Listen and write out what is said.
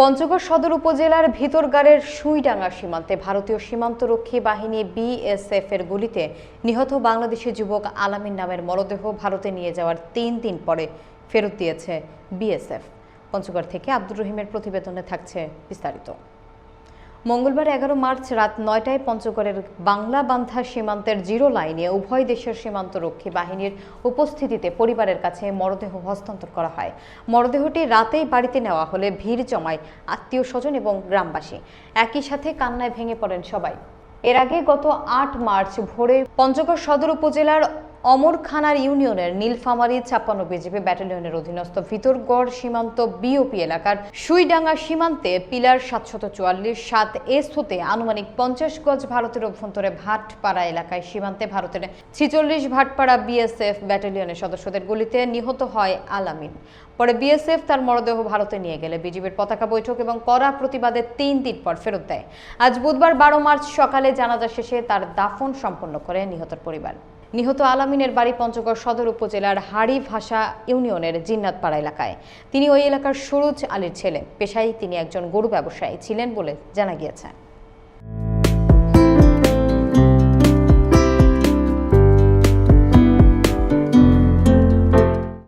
পঞ্চগড় সদর উপজেলার ভিতরগাড়ের সুইডাঙ্গা সীমান্তে ভারতীয় সীমান্তরক্ষী বাহিনী বিএসএফ এর গুলিতে নিহত বাংলাদেশি যুবক আলামিন নামের মরদেহ ভারতে নিয়ে যাওয়ার তিন দিন পরে ফেরত দিয়েছে বিএসএফ। পঞ্চগড় থেকে আব্দুর রহিমের প্রতিবেদনে থাকছে বিস্তারিত। মঙ্গলবার এগারো মার্চ রাত নয়টায় পঞ্চগড়ের বাংলা বান্ধা সীমান্তের জিরো লাইনে উভয় দেশের সীমান্তরক্ষী বাহিনীর উপস্থিতিতে পরিবারের কাছে মরদেহ হস্তান্তর করা হয়। মরদেহটি রাতেই বাড়িতে নেওয়া হলে ভিড় জমায় আত্মীয় স্বজন এবং গ্রামবাসী। একই সাথে কান্নায় ভেঙে পড়েন সবাই। এর আগে গত আট মার্চ ভোরে পঞ্চগড় সদর উপজেলার অমরখানার ইউনিয়নের নীলফামারী ছাপ্পান্ন বিজেপি ব্যাটালিয়নের অধীনস্থ ভিতরগড় সীমান্ত বিওপি এলাকার সুইডাঙ্গা সীমান্তে পিলার সাতশত চুয়াল্লিশ, সাত এস হতে আনুমানিক পঞ্চাশ গজ ভারতের অভ্যন্তরে ভাটপাড়া এলাকায় সীমান্তে ভারতের ছিচল্লিশ ভাটপাড়া বিএসএফ ব্যাটালিয়নের সদস্যদের গুলিতে নিহত হয় আলামিন। পরে বিএসএফ তার মরদেহ ভারতে নিয়ে গেলে বিজিবির পতাকা বৈঠক এবং কড়া প্রতিবাদে তিন দিন পর ফেরত দেয়। আজ বুধবার বারো মার্চ সকালে জানাজা শেষে তার দাফন সম্পন্ন করে নিহতর পরিবার। নিহত আলামিনের বাড়ি পঞ্চগড় সদর উপজেলার হাড়ি ভাষা ইউনিয়নের জিন্নাতপাড়া এলাকায়। তিনি ওই এলাকার সুরুজ আলীর ছেলে। পেশায় তিনি একজন গরু ব্যবসায়ী ছিলেন বলে জানা গিয়েছে।